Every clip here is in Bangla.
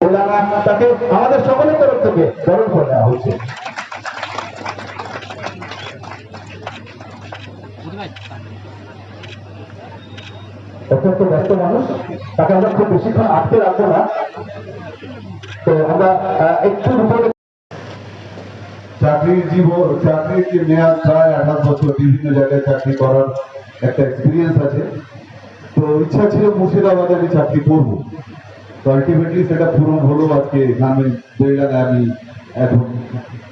তাকে আমাদের সকলের তরফ থেকে বরণ করে দেওয়া হচ্ছে অত্যন্ত ব্যস্ত মানুষ, তাকে আমরা খুব বেশিক্ষণ আটকে রাখব না। তো আমরা একটু উপরে চাকরির জীবন চাকরির যে মেয়াদ প্রায় আঠাশ বছর বিভিন্ন জায়গায় চাকরি করার একটা এক্সপিরিয়েন্স আছে। তো ইচ্ছা ছিল মুর্শিদাবাদে আমি চাকরি করব। আলটিমেটলি সেটা পূরণ হলো আজকে এখানে বেড়ালে আমি এখন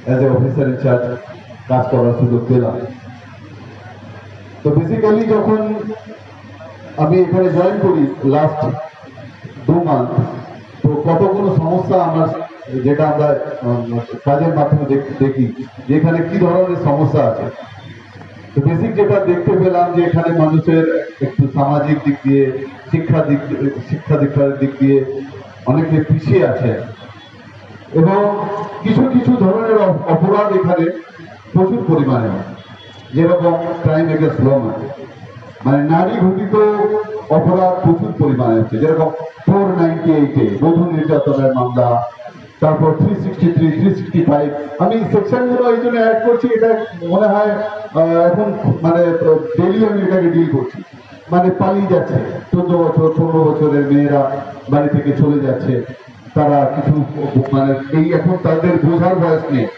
অ্যাজ এ অফিসার ইনচার্জ কাজ করার সুযোগ পেলাম। তো বেসিক্যালি যখন আমি এখানে জয়েন করি লাস্ট দু মান্থ তো কতগুলো সমস্যা আমার, যেটা আমরা কাজের মাধ্যমে দেখি, যে এখানে কি ধরনের সমস্যা আছে? বেসিক যেটা দেখতে পেলাম যে এখানে মানুষের একটু সামাজিক দিক দিয়ে, শিক্ষা দিক, শিক্ষা দীক্ষার দিক দিয়ে অনেকে পিছিয়ে আছে। এবং কিছু কিছু ধরনের অপরাধ এখানে প্রচুর পরিমাণে। যেরকম ক্রাইম এগেন্স্ট ওমেন মানে নারী ঘটিত অপরাধ প্রচুর পরিমাণে হচ্ছে। যেরকম ফোর নাইনটি এইটে বধূ নির্যাতনের মামলা তারপর three sixty three three sixty five আমি সেকশনগুলো এই জন্য অ্যাড করছি, এটা মনে হয় এখন মানে ডেলি আমি এটাকে ডিল করছি। মানে পালিয়ে যাচ্ছে। চোদ্দ বছর, পনেরো বছরের মেয়েরা বাড়ি থেকে চলে যাচ্ছে। তারা কিছু মানে এই এখন তাদের বোঝার বয়স নেই।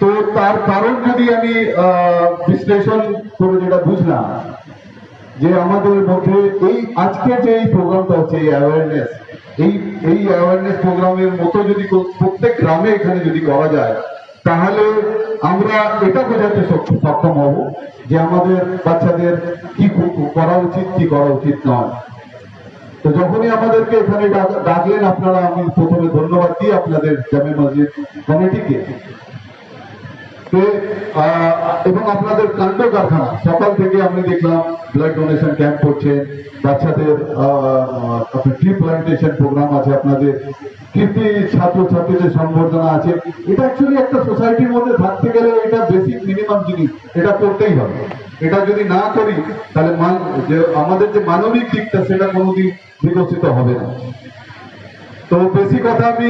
তো তার কারণ যদি আমি বিশ্লেষণ করে যেটা বুঝলাম, যে আমাদের মধ্যে এই আজকে যে এই প্রোগ্রামটা হচ্ছে এই অ্যাওয়ারনেস এই এই অ্যাওয়ারনেস প্রোগ্রামের মতো যদি প্রত্যেক গ্রামে এখানে যদি করা যায়, তাহলে আমরা এটা বোঝাতে সক্ষম হব যে আমাদের বাচ্চাদের কি করা উচিত, কি করা উচিত নয়। তো যখনই আমাদেরকে এখানে ডাকলেন, আপনারা আমি প্রথমে ধন্যবাদ দিই আপনাদের জামে মসজিদ কমিটিকে। এবং আপনাদের কাণ্ড কারখানা। সকাল থেকে আমি দেখলাম ব্লাড ডোনেশন ক্যাম্প করছেন বাচ্চাদের ট্রি প্লান্টেশন প্রোগ্রাম আছে, আপনাদের কৃতি ছাত্র ছাত্রীদের সম্বর্ধনা আছে। এটা অ্যাকচুয়ালি একটা সোসাইটির মধ্যে থাকতে গেলে এটা বেসিক মিনিমাম জিনিস। এটা করতেই হবে। এটা যদি না করি, তাহলে যে আমাদের যে মানবিক দিকটা, সেটা কোনোদিন বিকশিত হবে না। তো বেশি কথা আমি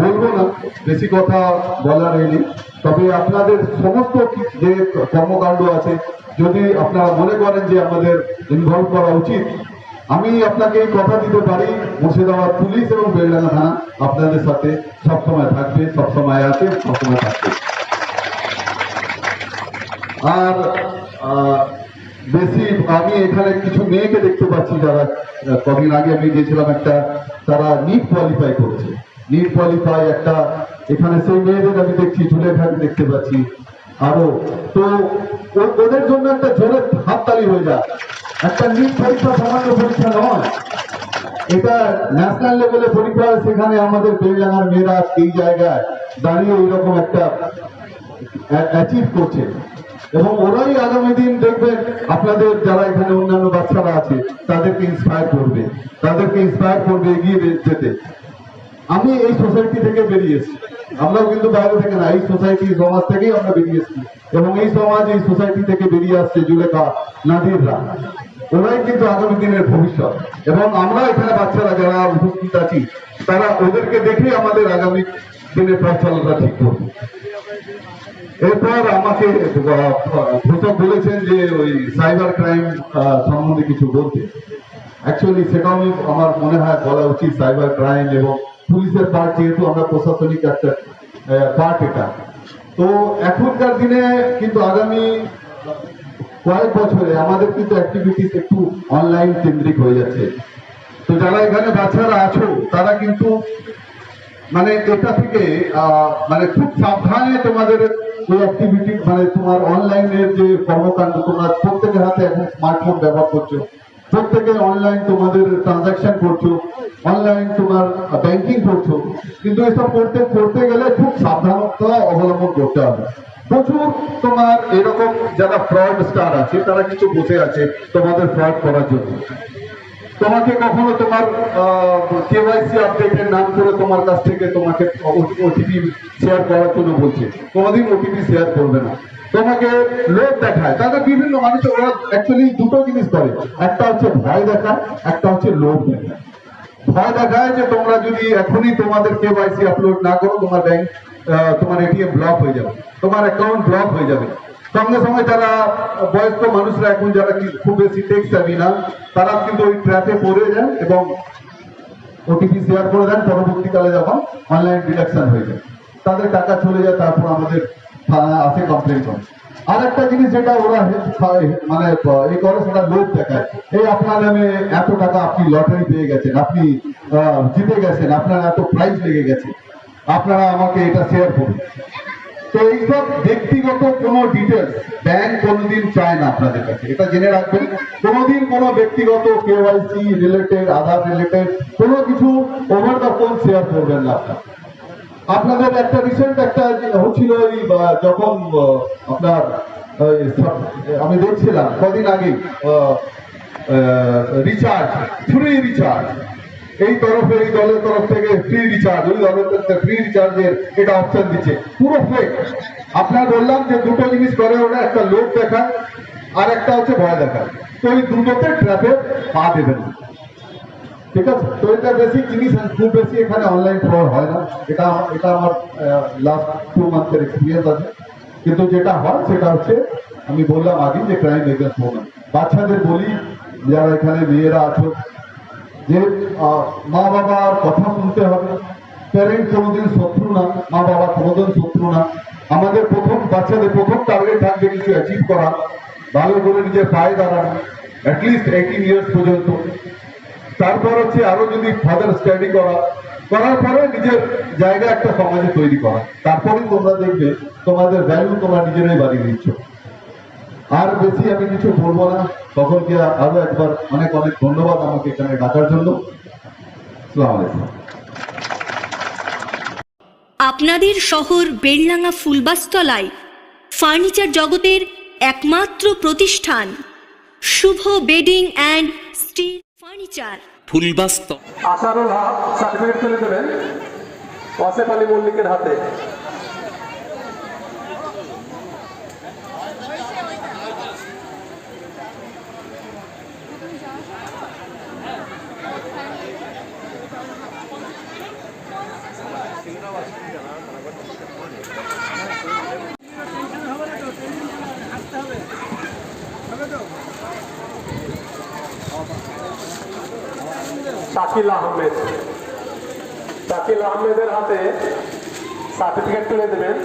বলব না, বেশি কথা বলার এলি তবে আপনাদের সমস্ত যে কর্মকাণ্ড আছে, যদি আপনারা মনে করেন যে আমাদের ইনভলভ করা উচিত, আমি আপনাকে কথা দিতে পারি, মুর্শিদাবাদ পুলিশ এবং বেলডাঙ্গা থানা আপনাদের সাথে সবসময় থাকবে, সবসময় আছে, সবসময় থাকবে। আর বেশি আমি এখানে কিছু মেয়েকে দেখতে পাচ্ছি যারা কদিন আগে আমি গিয়েছিলাম একটা, তারা নিট কোয়ালিফাই করছে। কোয়ালিফাই একটা, এখানে সেই মেয়েদের আমি দেখছি ঝুলে ঘাট দেখতে পাচ্ছি। আরও, তো ওদের জন্য একটা জোরে হাততালি হয়ে যায়। একটা নিট পরীক্ষা সামান্য পরীক্ষা নয়। এটা ন্যাশনাল লেভেলে পরীক্ষা সেখানে আমাদের বেলডাঙ্গার মেয়েরা এই জায়গায় দাঁড়িয়ে এইরকম একটা অ্যাচিভ করছে। এবং ওরাই আগামী দিন দেখবেন আপনাদের যারা এখানে অন্যান্য বাচ্চারা আছে, তাদেরকে ইন্সপায়ার করবে। তাদেরকে ইন্সপায়ার করবে এগিয়ে যেতে। আমি এই সোসাইটি থেকে বেরিয়ে এসেছি আমরাও কিন্তু বাইরে থেকে না, এই সোসাইটি সমাজ থেকেই আমরা বেরিয়ে এসেছি এবং এই সমাজ এই সোসাইটি থেকে বেরিয়ে আসছে জুলেখা নাদিররা ওরাই কিন্তু আগামী দিনের ভবিষ্যৎ। এবং আমরা এখানে বাচ্চারা যারা উপস্থিত আছি, তারা ওদেরকে দেখে আমাদের আগামী দিনের পথ ঠিক করবে। এরপর আমাকে ঘোষক বলেছেন যে ওই সাইবার ক্রাইম সম্বন্ধে কিছু বলতে। অ্যাকচুয়ালি সেটাও আমার মনে হয় বলা উচিত, সাইবার ক্রাইম এবং পুলিশের পার্ট যেহেতু আমরা প্রশাসনিক একটা পার্ট এটা। তো এখনকার দিনে কিন্তু আগামী কয়েক বছরে আমাদের কিন্তু অ্যাক্টিভিটিস একটু অনলাইন কেন্দ্রিক হয়ে যাচ্ছে। তো যারা এখানে বাচ্চারা আছো, তারা কিন্তু মানে এটা থেকে মানে খুব সাবধানে তোমাদের এই অ্যাক্টিভিটি মানে তোমার অনলাইনের যে কর্মকাণ্ড, তোমরা প্রত্যেকের হাতে এখন স্মার্টফোন ব্যবহার করছ। প্রত্যেকে অনলাইন তোমাদের ট্রানজাকশন করছ অনলাইন তোমার ব্যাংকিং করছ, কিন্তু এসব করতে করতে গেলে খুব সাবধানতা অবলম্বন করতে হবে। প্রচুর তোমার এরকম যারা ফ্রড স্টার আছে, তারা কিছু বসে আছে তোমাদের ফ্রড করার জন্য। তোমাকে কখনো তোমার কেওয়াইসি আপডেটের নাম করে তোমার কাছ থেকে তোমাকে ওটিপি শেয়ার করার জন্য বলছে। কোনোদিন ওটিপি শেয়ার করবে না। তোমাকে লোক দেখায়। তাদের বিভিন্ন মানুষ, ওরা অ্যাকচুয়ালি দুটো জিনিস করে। একটা হচ্ছে ভয় দেখা একটা হচ্ছে লোভ দেখায়। ভয় দেখায় যে তোমরা যদি এখনই তোমাদের কেওয়াইসি আপলোড না করো, তোমার ব্যাংক তোমার এটিএম ব্লক হয়ে যাবে। তোমার অ্যাকাউন্ট ব্লক হয়ে যাবে। সঙ্গে সঙ্গে যারা বয়স্ক মানুষরা এখন যারা খুব বেশি টেক্স যাবি না, তারা কিন্তু ওই ট্র্যাপে পড়ে যায় এবং ওটিপি শেয়ার করে দেন, পরবর্তীকালে যখন অনলাইন ডিডাকশন হয়ে যায়। তাদের টাকা চলে যায়, তারপর আমাদের থানা আসে কমপ্লেন করে। আর একটা জিনিস যেটা ওরা মানে এই করে সেটা লোভ দেখায়। এই আপনার নামে এত টাকা আপনি লটারি পেয়ে গেছেন, আপনি জিতে গেছেন, আপনার এত প্রাইজ লেগে গেছে। আপনারা আমাকে এটা শেয়ার করুন। তো এইসব ব্যক্তিগত কোনো ডিটেলস ব্যাংক কোনোদিন চায় না আপনাদের কাছে। এটা জেনে রাখবেন, কোনোদিন কোনো ব্যক্তিগত কেওয়াইসি রিলেটেড আধার রিলেটেড কোনো কিছু ওভার দ্য ফোন শেয়ার করবেন না আপনারা। আপনাদের একটা রিসেন্ট একটা হচ্ছিল ওই যখন আপনার আমি দেখছিলাম, কদিন আগে রিচার্জ ফ্রি রিচার্জ এই তরফে এই দলের তরফ থেকে ফ্রি রিচার্জ ওই দলের থেকে ফ্রি রিচার্জের এটা অপশন দিচ্ছে। পুরো ফেক আপনার বললাম যে দুটো জিনিস করে ওরা, একটা লোক দেখায় আর একটা হচ্ছে ভয় দেখায়। তো এই দুটোতে ট্র্যাপে পা দেবেন ঠিক আছে? তো এটা বেসিক জিনিস খুব বেশি এখানে অনলাইন ফ্রড হয় না। এটা এটা আমার লাস্ট টু মান্থের এক্সপিরিয়েন্স আছে। কিন্তু যেটা হয়, সেটা হচ্ছে আমি বললাম আগে যে ক্রাইম এগেন্স্ট ওমেন বাচ্চাদের বলি, যারা এখানে মেয়েরা আছো যে মা বাবার কথা শুনতে হবে। প্যারেন্ট কোনোদিন শত্রু না, মা বাবা কোনোদিন শত্রু না। আমাদের প্রথম, বাচ্চাদের প্রথম টার্গেট থাকবে কিছু অ্যাচিভ করা। ভালো করে নিজের পায়ে দাঁড়ানো অ্যাটলিস্ট এইটিন ইয়ার্স পর্যন্ত। তারপর হচ্ছে আরও যদি ফাদার স্টাডি করা, করার পরে নিজের জায়গা একটা সমাজে তৈরি করা। তারপরেই তোমরা দেখবে তোমাদের ভ্যালু তোমরা নিজেরাই বাড়িয়ে দিচ্ছ। আর বেশি আমি কিছু বলব না। সকলকে আরও একবার অনেক অনেক ধন্যবাদ আমাকে এখানে ডাকার জন্য। আপনাদের শহর বেলডাঙ্গা ফুলবাস্তলায় ফার্নিচার জগতের একমাত্র প্রতিষ্ঠান Shubho bedding and steel furniture. ফুলবাস্ত Asharul Haque certificate তুলে দেবেন। ওয়াসেফ আলী মল্লিকের হাতে শাকিল আহমেদ শাকিল আহমেদের হাতে সার্টিফিকেট তুলে দেবেন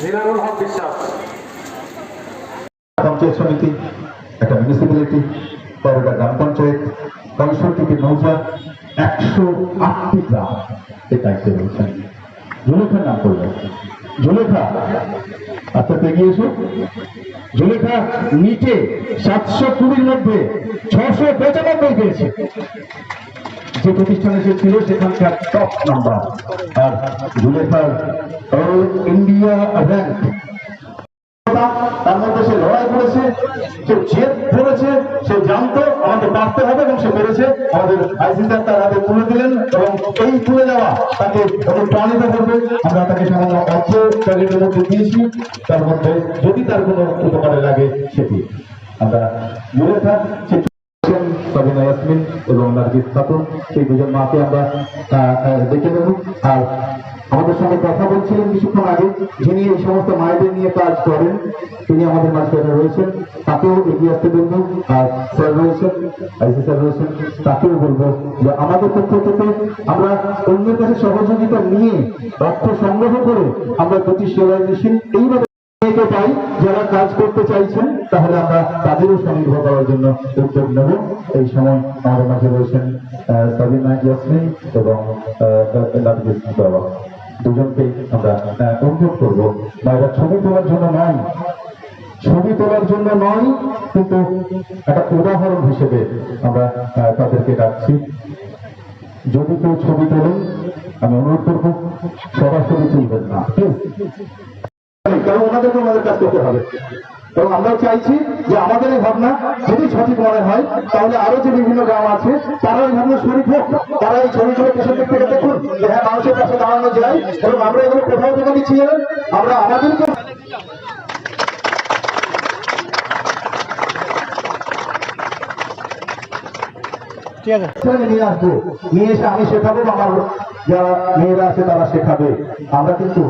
জিনারুল হক বিশ্বাস পঞ্চায়েত সমিতি একটা মিউনিসিপ্যালিটি বারোটা গ্রাম পঞ্চায়েত পঁয়ষট্টিটি নৌজা একশো আটটি গ্রাম এই দায়িত্বে রয়েছেন। জুলেখার নাম করলেন জুলেখা আচ্ছা এগিয়ে এসো। জুলেখা নিচে সাতশো কুড়ির মধ্যে ছশো পঁচানব্বই পেয়েছে। যে প্রতিষ্ঠানে সে ছিল, সেখানকার টপ নাম্বার আর জুলেখার অল ইন্ডিয়া র্যাঙ্ক তার মধ্যে লড়াই করেছে, সে সে পারতে হবে এবং সে পেরেছে আমাদের তার হাতে তুলে দিলেন এবং এই তুলে তাকে অনুপ্রাণিত করবে। আমরা তাকে সামান্য অর্থ মধ্যে দিয়েছি। তার মধ্যে যদি তার কোনো উপকারে লাগে সেটি। আমরা মনে ইয়াসমিন এবং নার্গিস খাতুন সেই দুজন মাকে আমরা দেখে নেব। আর আমাদের সঙ্গে কথা বলছিলেন কিছুক্ষণ আগে, যিনি এই সমস্ত মায়েদের নিয়ে কাজ করেন, তিনি আমাদের মাঝখানে রয়েছেন। তাকেও এগিয়ে আসতে বলব। আর স্যার রয়েছেন, আইসি স্যার রয়েছেন, তাকেও বলব যে আমাদের পক্ষ থেকে আমরা অন্যের কাছে সহযোগিতা নিয়ে অর্থ সংগ্রহ করে আমরা দুটি সেলাই মেশিন এইভাবে পাই, যারা কাজ করতে চাইছেন, তাহলে আমরা তাদেরও স্বনির্ভর করার জন্য উদ্যোগ নেব। এই সময় আমাদের মাঝে রয়েছেন সাবিনা ইয়াসমিন এবং বাবা। দুজনকেই আমরা অনুরোধ করব। মায়েরা ছবি তোলার জন্য নয়। ছবি তোলার জন্য নয়, কিন্তু একটা উদাহরণ হিসেবে আমরা তাদেরকে ডাকছি। যদি কেউ ছবি তোলেন আমি অনুরোধ করব সবার ছবি তুলবেন না। কারণ ওনাদেরকে আমাদের কাজ করতে হবে। এবং আমরাও চাইছি যে আমাদের এই ভাবনা যদি সঠিক মনে হয় তাহলে আরও যে বিভিন্ন গ্রাম আছে তারা এই ভাবনা শরীর হোক। তারা এই ছবি ছবি পেছন দিক থেকে দেখুন যে হ্যাঁ মানুষের কাছে দাঁড়ানো যায় এবং আমরা এগুলো কোথাও থেকে নিচ্ছি আমরা আমাদেরকে নিয়ে আসব। নিয়ে এসে আমি শেখাবো আমার যারা মেয়েরা আছে তারা শেখাবে। আমরা কিন্তু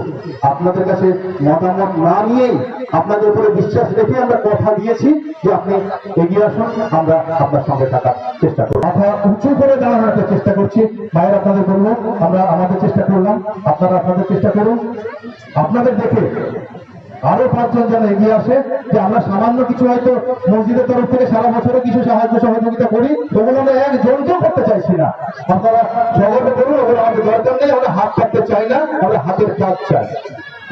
আপনাদের কাছে মতামত না নিয়েই আপনাদের উপরে বিশ্বাস রেখে আমরা কথা দিয়েছি যে আপনি এগিয়ে আসুন, আমরা আপনার সঙ্গে থাকার চেষ্টা করব। মাথা উঁচু করে দাঁড়ানোর একটা চেষ্টা করছি। মায়ের আপনাদের বলব আমরা আমাদের চেষ্টা করলাম, আপনারা আপনাদের চেষ্টা করুন। আপনাদের দেখে আরও পাঁচজন যেন এগিয়ে আসে, যে আমরা সামান্য কিছু হয়তো মসজিদের তরফ থেকে সারা বছরে কিছু সাহায্য সহযোগিতা করি, ওগুলো আমরা একজনকেও করতে চাইছি না। আপনারা জগতে করুন ওগুলো আমাদের দরকার নেই আমরা হাত পাততে চাই না আমরা হাতের কাজ চাই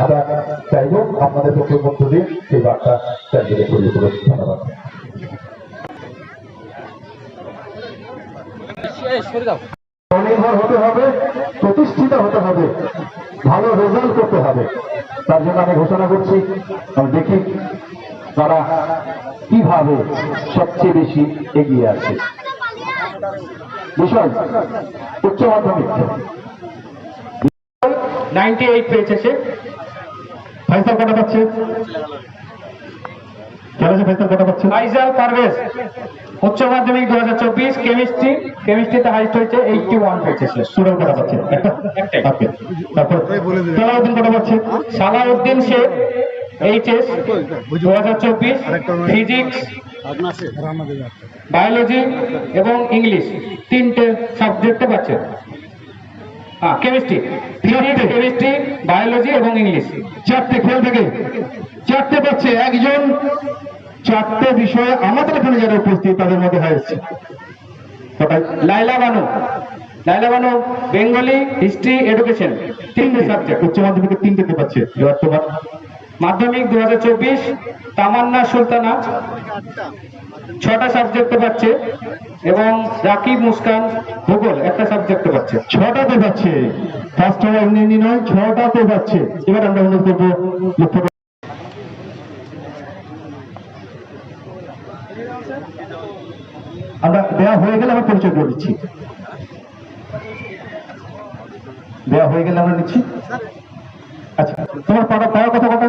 আমরা চাইব আপনাদের পক্ষে মধ্য দিয়ে সেই বার্তা চারিদিকে ছড়িয়ে পড়ে ধন্যবাদ। স্বনির্ভর হতে হবে, প্রতিষ্ঠিত হতে হবে। ভালো রেজাল্ট করতে হবে। তার জন্য আমি ঘোষণা করছি আমি দেখি তারা কীভাবে সবচেয়ে বেশি এগিয়ে আছে। বিষয় উচ্চ মাধ্যমিক। নাইনটি এইট পেয়েছে সে। ফাইসাল কটা পাচ্ছে? খেলেছে ফাইসাল কটা পাচ্ছে? ফাইজাল পারভেজ উচ্চ মাধ্যমিক দু হাজার চব্বিশ কেমিস্ট্রি কেমিস্ট্রিতে হাইস্ট হয়েছে এইটটি ওয়ান পেয়েছে সে পাচ্ছে একটাই। ওকে তারপর সালাউদ্দিন কটা পাচ্ছে সালাউদ্দিন শেখ এইচএস দু হাজার চব্বিশ ফিজিক্স বায়োলজি এবং ইংলিশ তিনটে সাবজেক্টে পাচ্ছে। হ্যাঁ কেমিস্ট্রি ফিজিক্স কেমিস্ট্রি বায়োলজি এবং ইংলিশ চারটে খেল থেকে। চারটে পাচ্ছে একজন চারটে বিষয়ে আমাদের এখানে যারা উপস্থিত, তাদের মধ্যে হয়েছে Laila Banu. Laila Banu, Bengali history education, তিনটে সাবজেক্ট, উচ্চ মাধ্যমিকে তিনটে পাচ্ছে এবার তোমার মাধ্যমিক দু হাজার চব্বিশ, তামান্না সুলতানা, ছটা সাবজেক্টে পাচ্ছে এবং রাকিব মুস্কান, ভূগোল, একটা সাবজেক্টে পাচ্ছে ছটাতে পাচ্ছে ফার্স্ট এমনি এমনি নয় ছটাতে পাচ্ছে এবার আমরা অনুরোধ করব লক্ষ্য করে- আমরা দেয়া হয়ে গেলে আমরা পরিচয় করে দিচ্ছি। দেয়া হয়ে গেলে আমরা নিচ্ছি আচ্ছা তোমার কটা পাওয়ার কথা? কটা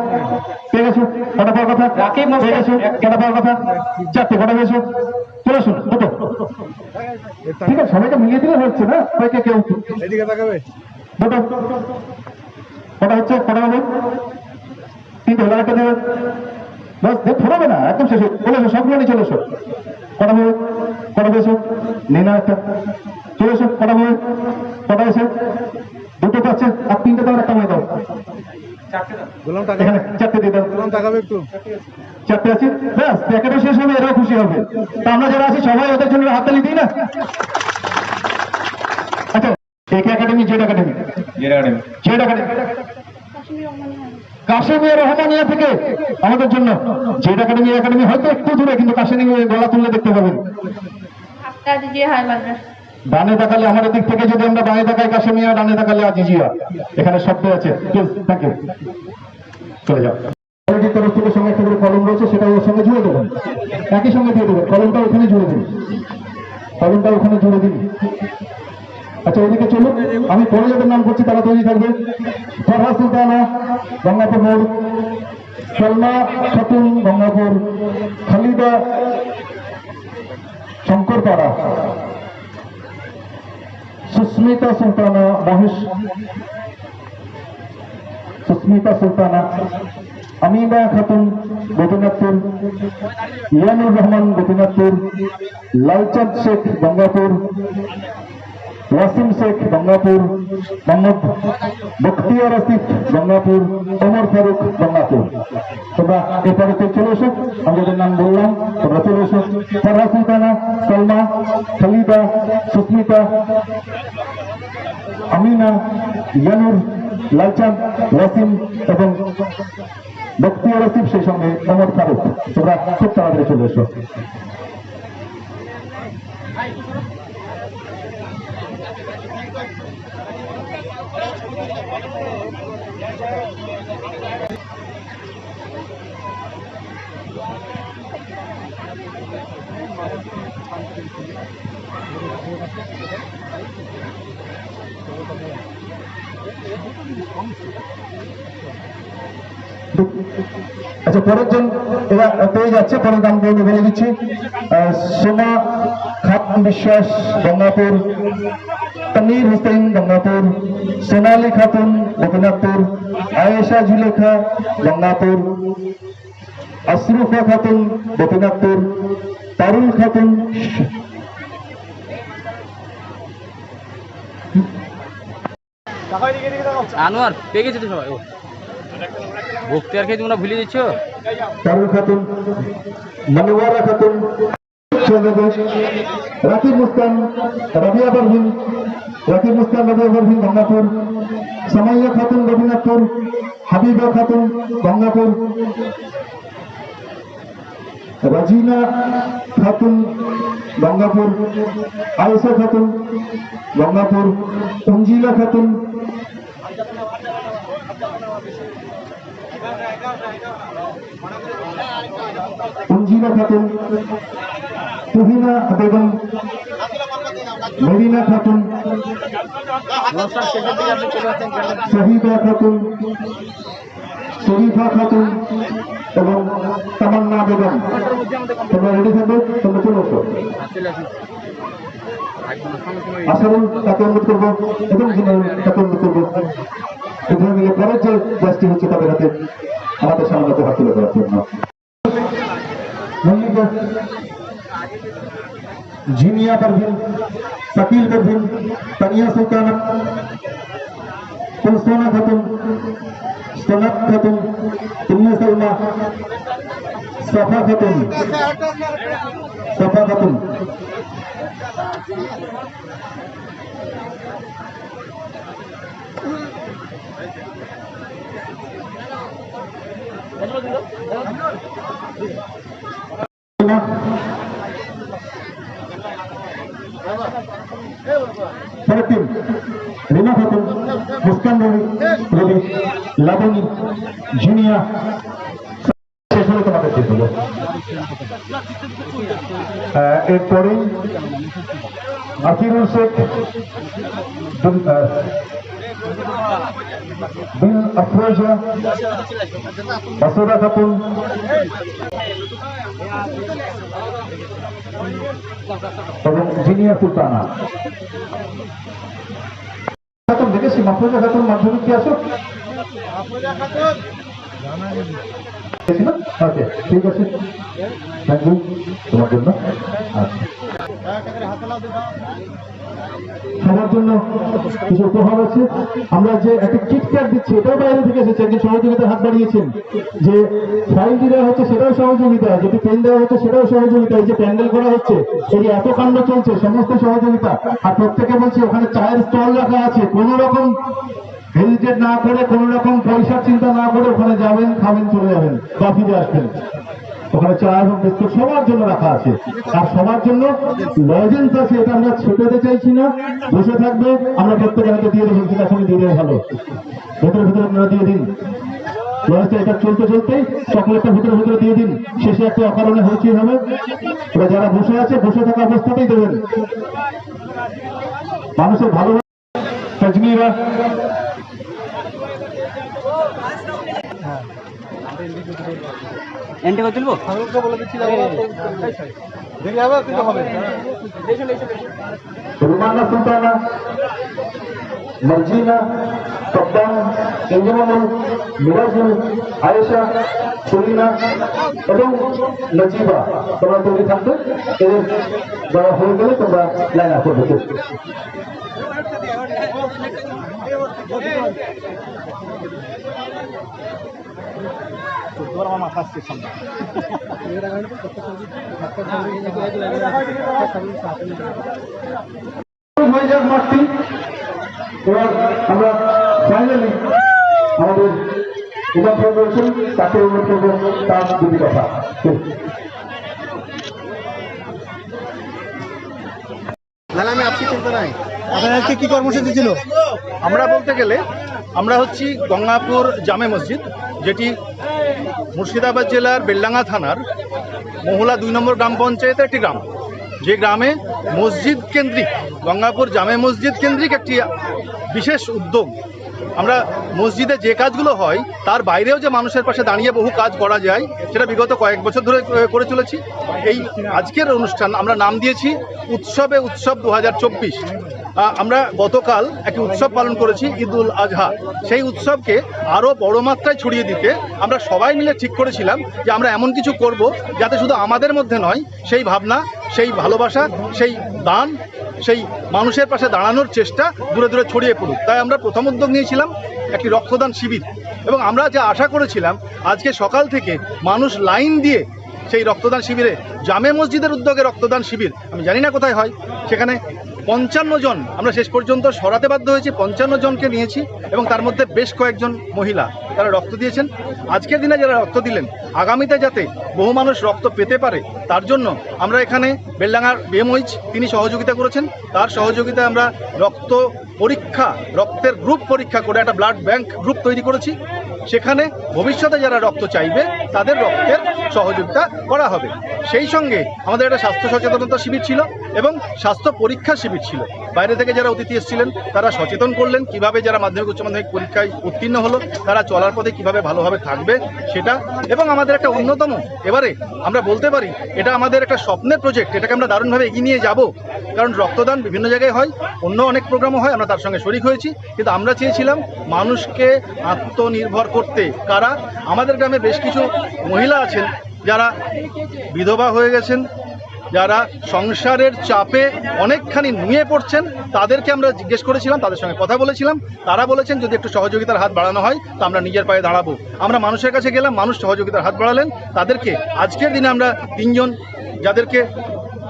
পেয়ে গেছো? কটা পাওয়ার কথা। পেয়ে গেছো? কটা পাওয়ার কথা? চারটে কটা পেয়েছ চলে আসুন দুটো। ঠিক আছে সবাইকে মিলিয়ে দিলে হচ্ছে না? সবাইকে কেউ এদিকে তাকাবে। দুটো। কটা হচ্ছে? কটা হবে? তিনটে হলে একটা দেবে। বাস দেখ ফুরাবে না একদম শেষ চলে এসো সবগুলো নিয়ে চলে এসো। কটা হবে কটা পেয়েছ নেই না একটা। চলে এসো কটা হবে কটা এসে দুটো পাচ্ছে আর তিনটে দাও একটা মেয়ে দাও। চারটে আছে? ব্যাস প্যাকেটও শেষ হবে এরাও খুশি হবে। তা আমরা যারা আছি সবাই ওদের জন্য হাততালি দিই না? আচ্ছা একে academy Z academy Z academy Kashemia Rahmania থেকে আমাদের জন্য যে একাডেমি একাডেমি হয়তো একটু দূরে কিন্তু কাশেমিয়া গলা তুললে দেখতে পাবেন। ডানে তাকালে আমাদের দিক থেকে যদি আমরা বাঁয়ে তাকাই কাশেমিয়া ডানে তাকালে আজিজিয়া এখানে শব্দ আছে। প্লিজ থ্যাংক ইউ চলে যাও। সঙ্গে করে কলম রয়েছে সেটা ওর সঙ্গে একই সঙ্গে কলমটা ওখানে জুড়ে দিন। কলমটা ওখানে জুড়ে দিন। আচ্ছা ওদিকে চলুন। আমি পরে যাদের নাম করছি, তারা তৈরি থাকবে। ফরহা সুলতানা, গঙ্গাপুর মোড়। সলমা খাতুন, গঙ্গাপুর। খালিদা শঙ্করপাড়া। সুস্মিতা সুলতানা, মহেশ। সুস্মিতা সুলতানা, আমিনা খাতুন, গোপীনাথপুর। ইয়ানুর রহমান, গোপীনাথপুর। লালচাঁদ শেখ, গঙ্গাপুর। ওয়াসিম শেখ গঙ্গাপুর মোহাম্মদ বখতিয়ার আসিফ গঙ্গাপুর ওমর ফারুক গঙ্গাপুর তোমরা এরপরে তো চলে এসো, আমি যাদের নাম বললাম, তোমরা চলে এসো। ফরহা সুলতানা, সলমা, খালিদা, সুস্মিতা, আমিনা, ইয়ানুর, লালচাঁদ, ওয়াসিম এবং বখতিয়ার আসিফ, সেই সঙ্গে ওমর ফারুক। তোমরা খুব তাড়াতাড়ি চলে এসো। আচ্ছা পরের জন এরা পেয়ে যাচ্ছে, পরের দাম বলে বলে দিচ্ছি সোমা খাত বিশ্বাস, গঙ্গাপুর তনির হোসেন, গঙ্গাপুর, সোনালী খাতুন, গোপীনাথপুর, আয়েশা জুলেখা গঙ্গাপুর আশ্রুফা খাতুন, গোপীনাথপুর, তারুল খাতুন আনোয়ার পেয়ে গেছে তো সবাই? ভক্তি আর খেয়ে তোমরা ভুলে দিচ্ছ? খাতুন মনোয়ারা খাতুন রাকিব মুস্তান, রাবিয়া পারভিন রাকিব মুস্তান, রাবিয়া পারভিন গঙ্গাপুর, সামাইয়া খাতুন রবীনাথপুর হাবিবা খাতুন, গঙ্গাপুর রাজিনা খাতুন, গঙ্গাপুর, আয়েশা খাতুন, গঙ্গাপুর অঞ্জিলা খাতুন অঞ্জিলা খাতুন, তুহিনা বেগম মদিনা খাতুন? শহীদা খাতুন, শরীফা খাতুন এবং তামান্না বেগম। তোমরা রেডি থাকবে? তোমরা চলে আসো আসারুল তাকে অনুরোধ করব, এবং তাকে অনুরোধ করব মিলে পরের যে গ্যাসটি হচ্ছে তাদের হাতে আমাদের সামনে হাত তুলে দেওয়ার জন্য। জিনিয়া পারভিন শাকিল পারভিন, তানিয়া সুলতানা, কুলসোনা খাতুন সোনাত খাতুন উম্মে সালমা সাফা খাতুন সাফা খাতুন পরের টিম রিনা খাতুন মুস্কান রবি রবি লাবণী জুনিয়া। শেষ হলে তোমাদের এরপরে আকিরুল শেখ বিন, আফরোজা বাসুরা খাতুন। এবং জিনিয়া সুলতানা। খাতুন দেখেছি মাফরোজা খাতুন মাধ্যমিক কি আসো আচ্ছা। সবার জন্য কিছু উপহার আছে। আমরা যে একটা কিটক্যাট দিচ্ছি, এটাও বাইরে থেকে এসেছে। একজন সহযোগিতার হাত বাড়িয়েছেন যে ফাইল দেওয়া হচ্ছে, সেটাও সহযোগিতা। যদি পেন দেওয়া হচ্ছে, সেটাও সহযোগিতা। এই যে প্যান্ডেল করা হচ্ছে, এই এত কাণ্ড চলছে, সমস্ত সহযোগিতা। আর প্রত্যেকে বলছি, ওখানে চায়ের স্টল রাখা আছে। কোন রকম হেজিটেট না করে কোন রকম পয়সার চিন্তা না করে ওখানে যাবেন, খাবেন, চলে যাবেন বা ফিরে আসবেন। ওখানে চা এবং বিস্কুট সবার জন্য রাখা আছে। আর সবার জন্য লজেন্স আছে, এটা আমরা ছোটাতে চাইছি না। বসে থাকবে, আমরা প্রত্যেকের হাতে দিয়ে দেবো ঠিক আছে দিয়ে ভালো। ভেতরে ভেতরে আপনারা দিয়ে দিন। এটা চলতে চলতেই চকলেটটা ভিতরে ভিতরে দিয়ে দিন। শেষে একটা অকারণে হয়েছে হবে এবার যারা বসে আছে, বসে থাকা অবস্থাতেই দেবেন। মানুষের ভালো তাজমিরা এন্টে করে তুলবো? রুমানা সুলতানা মর্জিনা কপ্তান ইঞ্জমামুল মিরাজুল আয়েশা সুলিনা এবং নজিবা। তোমরা তৈরি থাকবে। এদের যারা হয়ে গেলে তোমরা লাইন আপ করবে। হয়ে মাঠটি এবার আমরা ফাইনালি আমাদের উদাহরণ রয়েছেন তাকে অনুরোধ করব তার দুটি কথা আপনার আজকে কি কর্মসূচি ছিল? আমরা বলতে গেলে আমরা হচ্ছি গঙ্গাপুর জামে মসজিদ যেটি মুর্শিদাবাদ জেলার বেলডাঙ্গা থানার মহলা দুই নম্বর গ্রাম পঞ্চায়েতের একটি গ্রাম। যে গ্রামে মসজিদ কেন্দ্রিক, গঙ্গাপুর জামে মসজিদ কেন্দ্রিক একটি বিশেষ উদ্যোগ। আমরা মসজিদে যে কাজগুলো হয়, তার বাইরেও যে মানুষের পাশে দাঁড়িয়ে বহু কাজ করা যায়, সেটা বিগত কয়েক বছর ধরে করে চলেছি। এই আজকের অনুষ্ঠান আমরা নাম দিয়েছি, উৎসবে উৎসব দু হাজার চব্বিশ। আমরা গতকাল একটি উৎসব পালন করেছি ঈদ উল আজহা। সেই উৎসবকে আরও বড় মাত্রায় ছড়িয়ে দিতে আমরা সবাই মিলে ঠিক করেছিলাম যে আমরা এমন কিছু করব যাতে শুধু আমাদের মধ্যে নয়, সেই ভাবনা, সেই ভালোবাসা, সেই দান, সেই মানুষের পাশে দাঁড়ানোর চেষ্টা দূরে দূরে ছড়িয়ে পড়ুক। তাই আমরা প্রথম উদ্যোগ নিয়েছিলাম একটি রক্তদান শিবির এবং আমরা যা আশা করেছিলাম, আজকে সকাল থেকে মানুষ লাইন দিয়ে সেই রক্তদান শিবিরে জামে মসজিদের উদ্যোগে রক্তদান শিবির, আমি জানি না কোথায় হয়, সেখানে পঞ্চান্ন জন, আমরা শেষ পর্যন্ত সরাতে বাধ্য হয়েছি, পঞ্চান্ন জনকে নিয়েছি এবং তার মধ্যে বেশ কয়েকজন মহিলা তারা রক্ত দিয়েছেন। আজকের দিনে যারা রক্ত দিলেন, আগামীতে যাতে বহু মানুষ রক্ত পেতে পারে, তার জন্য আমরা এখানে বেলডাঙ্গার বেমইচ তিনি সহযোগিতা করেছেন। তার সহযোগিতায় আমরা রক্ত পরীক্ষা, রক্তের গ্রুপ পরীক্ষা করে একটা ব্লাড ব্যাংক গ্রুপ তৈরি করেছি। সেখানে ভবিষ্যতে যারা রক্ত চাইবে, তাদের রক্তের সহযোগিতা করা হবে। সেই সঙ্গে আমাদের একটা স্বাস্থ্য সচেতনতা শিবির ছিল। এবং স্বাস্থ্য পরীক্ষা শিবির ছিল। বাইরে থেকে যারা অতিথি এসেছিলেন, তারা সচেতন করলেন কীভাবে যারা মাধ্যমিক, উচ্চ মাধ্যমিক পরীক্ষায় উত্তীর্ণ হলো, তারা চলার পথে কীভাবে ভালোভাবে থাকবে সেটা এবং আমাদের একটা অন্যতম, এবারে আমরা বলতে পারি, এটা আমাদের একটা স্বপ্নের প্রজেক্ট এটাকে আমরা দারুণভাবে এগিয়ে নিয়ে যাব। কারণ রক্তদান বিভিন্ন জায়গায় হয়, অন্য অনেক প্রোগ্রামও হয়, আমরা তার সঙ্গে শরিক হয়েছি, কিন্তু আমরা চেয়েছিলাম মানুষকে আত্মনির্ভর করতে। কারা? আমাদের গ্রামে বেশ কিছু মহিলা আছেন, যারা বিধবা হয়ে গেছেন যারা সংসারের চাপে অনেকখানি নিয়ে পড়ছেন, তাদেরকে আমরা জিজ্ঞেস করেছিলাম, তাদের সঙ্গে কথা বলেছিলাম। তারা বলেছেন, যদি একটু সহযোগিতার হাত বাড়ানো হয়, তো আমরা নিজের পায়ে দাঁড়াবো। আমরা মানুষের কাছে গেলাম, মানুষ সহযোগিতার হাত বাড়ালেন। তাদেরকে আজকের দিনে আমরা তিনজন, যাদেরকে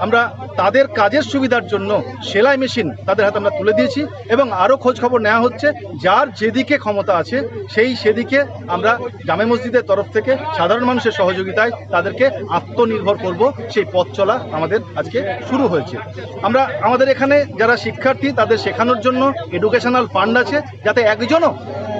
আমরা তাদের কাজের সুবিধার জন্য সেলাই মেশিন তাদের হাতে আমরা তুলে দিয়েছি এবং আরও খোঁজ খবর নেওয়া হচ্ছে, যার যেদিকে ক্ষমতা আছে সেই সেদিকে আমরা জামে মসজিদের তরফ থেকে সাধারণ মানুষের সহযোগিতায় তাদেরকে আত্মনির্ভর করব। সেই পথ চলা আমাদের আজকে শুরু হয়েছে। আমরা আমাদের এখানে যারা শিক্ষার্থী তাদের শেখানোর জন্য এডুকেশনাল ফান্ড আছে, যাতে একজনও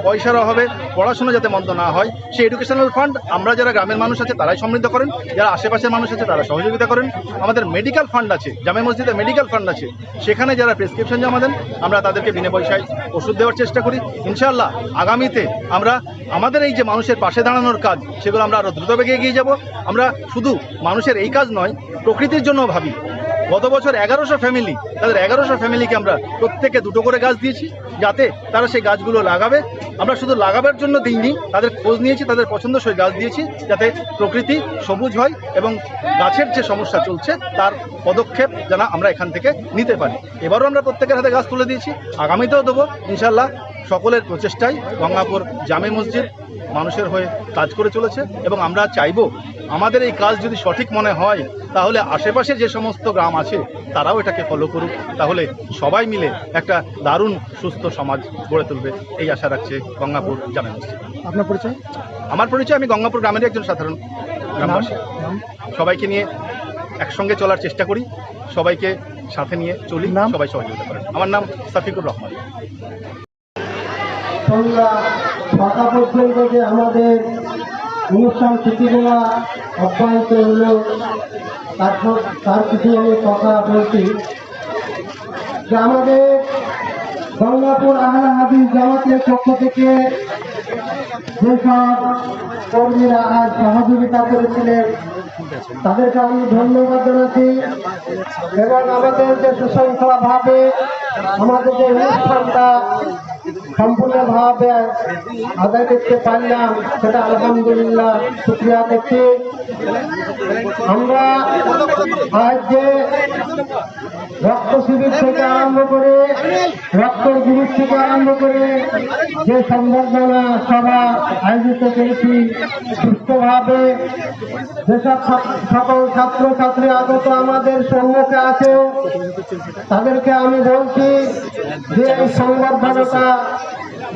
পয়সার অভাবে পড়াশোনা যাতে মন্দ না হয়, সেই এডুকেশনাল ফান্ড আমরা যারা গ্রামের মানুষ আছে তারাই সমৃদ্ধ করেন, যারা আশেপাশের মানুষ আছে তারা সহযোগিতা করেন। আমাদের মেডিকেল ফান্ড আছে, জামে মসজিদে মেডিকেল ফান্ড আছে, সেখানে যারা প্রেসক্রিপশন জমা দেন, আমরা তাদেরকে বিনা পয়সায় ওষুধ দেওয়ার চেষ্টা করি। ইনশাআল্লাহ আগামীতে আমরা, আমাদের এই যে মানুষের পাশে দাঁড়ানোর কাজ, সেগুলো আমরা আরও দ্রুত বেগে এগিয়ে যাব। আমরা শুধু মানুষের এই কাজ নয়, প্রকৃতির জন্য ভাবি। গত বছর এগারোশো ফ্যামিলি তাদের এগারোশো ফ্যামিলিকে আমরা প্রত্যেকে দুটো করে গাছ দিয়েছি, যাতে তারা সেই গাছগুলো লাগাবে। আমরা শুধু লাগাবার জন্য দিইনি, তাদের খোঁজ নিয়েছি, তাদের পছন্দসই গাছ দিয়েছি, যাতে প্রকৃতি সবুজ হয় এবং গাছের যে সমস্যা চলছে, তার পদক্ষেপ যেন আমরা এখান থেকে নিতে পারি। এবারও আমরা প্রত্যেকের হাতে গাছ তুলে দিয়েছি, আগামীতেও দেবো ইনশাল্লাহ সকলের প্রচেষ্টায় গঙ্গাপুর জামে মসজিদ মানুষের হয়ে কাজ করে চলেছে এবং আমরা চাইব আমাদের এই কাজ যদি সঠিক মনে হয় তাহলে আশেপাশে যে সমস্ত গ্রাম আছে তারাও এটাকে ফলো করুক। তাহলে সবাই মিলে একটা দারুণ সুস্থ সমাজ গড়ে তুলবে। এই আশা রাখছে গঙ্গাপুর জামে মসজিদ। আপনার পরিচয়? আমার পরিচয় আমি গঙ্গাপুর গ্রামের একজন সাধারণ গ্রামবাসী। সবাইকে নিয়ে একসঙ্গে চলার চেষ্টা করি। সবাইকে সাথে নিয়ে চলি। নাম? সবাই সহযোগিতা করেন আমার নাম সাফিকুর রহমান। সন্ধ্যা ছটা পর্যন্ত যে আমাদের অনুষ্ঠান ছুটিগুলা অব্যাহত হলো তারপর তার কিছু আমি কথা বলছি। যে আমাদের গঙ্গাপুর আহলা হাদিস জামাতের পক্ষ থেকে যেসব কর্মীরা আজ সহযোগিতা করেছিলেন, তাদেরকে আমি ধন্যবাদ জানাচ্ছি। এবং আমাদের যে সুশৃঙ্খলাভাবে আমাদের যে অনুষ্ঠানটা সম্পূর্ণভাবে আদায় করতে পারলাম সেটা আলহামদুলিল্লাহ শুক্রিয়া করছি আমরা আজ যে রক্ত শিবির থেকে আরম্ভ করে রক্ত শিবির থেকে আরম্ভ করে যে সংবর্ধনা সভা আয়োজিত করেছি, সুস্থভাবে যেসব সকল ছাত্র ছাত্রী আগত আমাদের সম্মুখে আছে তাদেরকে আমি বলছি যে এই সংবর্ধনাটা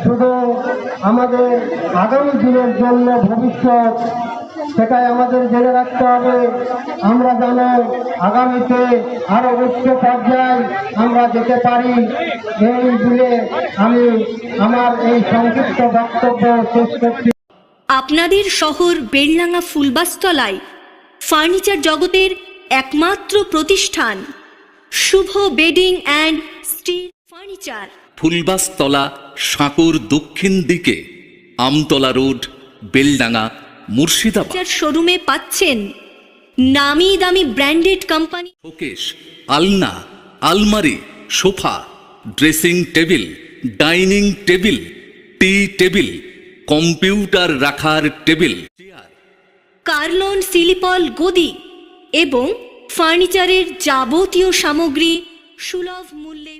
শুধু আমাদের আগামী দিনের জন্য ভবিষ্যৎ সেটাই আমাদের জেনে রাখতে হবে। আমরা যেন আগামীতে আরও উচ্চ পর্যায়ে আমরা যেতে পারি এই বলে আমি আমার এই সংক্ষিপ্ত বক্তব্য শেষ করছি। আপনাদের শহর বেলডাঙ্গা ফুলবাস্তলায় ফার্নিচার জগতের একমাত্র প্রতিষ্ঠান Shubho bedding and steel furniture. Phulbastala সাঁকোর দক্ষিণ দিকে আমতলা রোড বেলডাঙ্গা মুর্শিদাবাদ। শোরুমে পাচ্ছেন নামি দামি ব্র্যান্ডেড কোম্পানি শোকেশ আলনা আলমারি sofa dressing table dining table tea table computer রাখার টেবিল কার্লন সিলিপল গদি এবং ফার্নিচারের যাবতীয় সামগ্রী সুলভ মূল্যে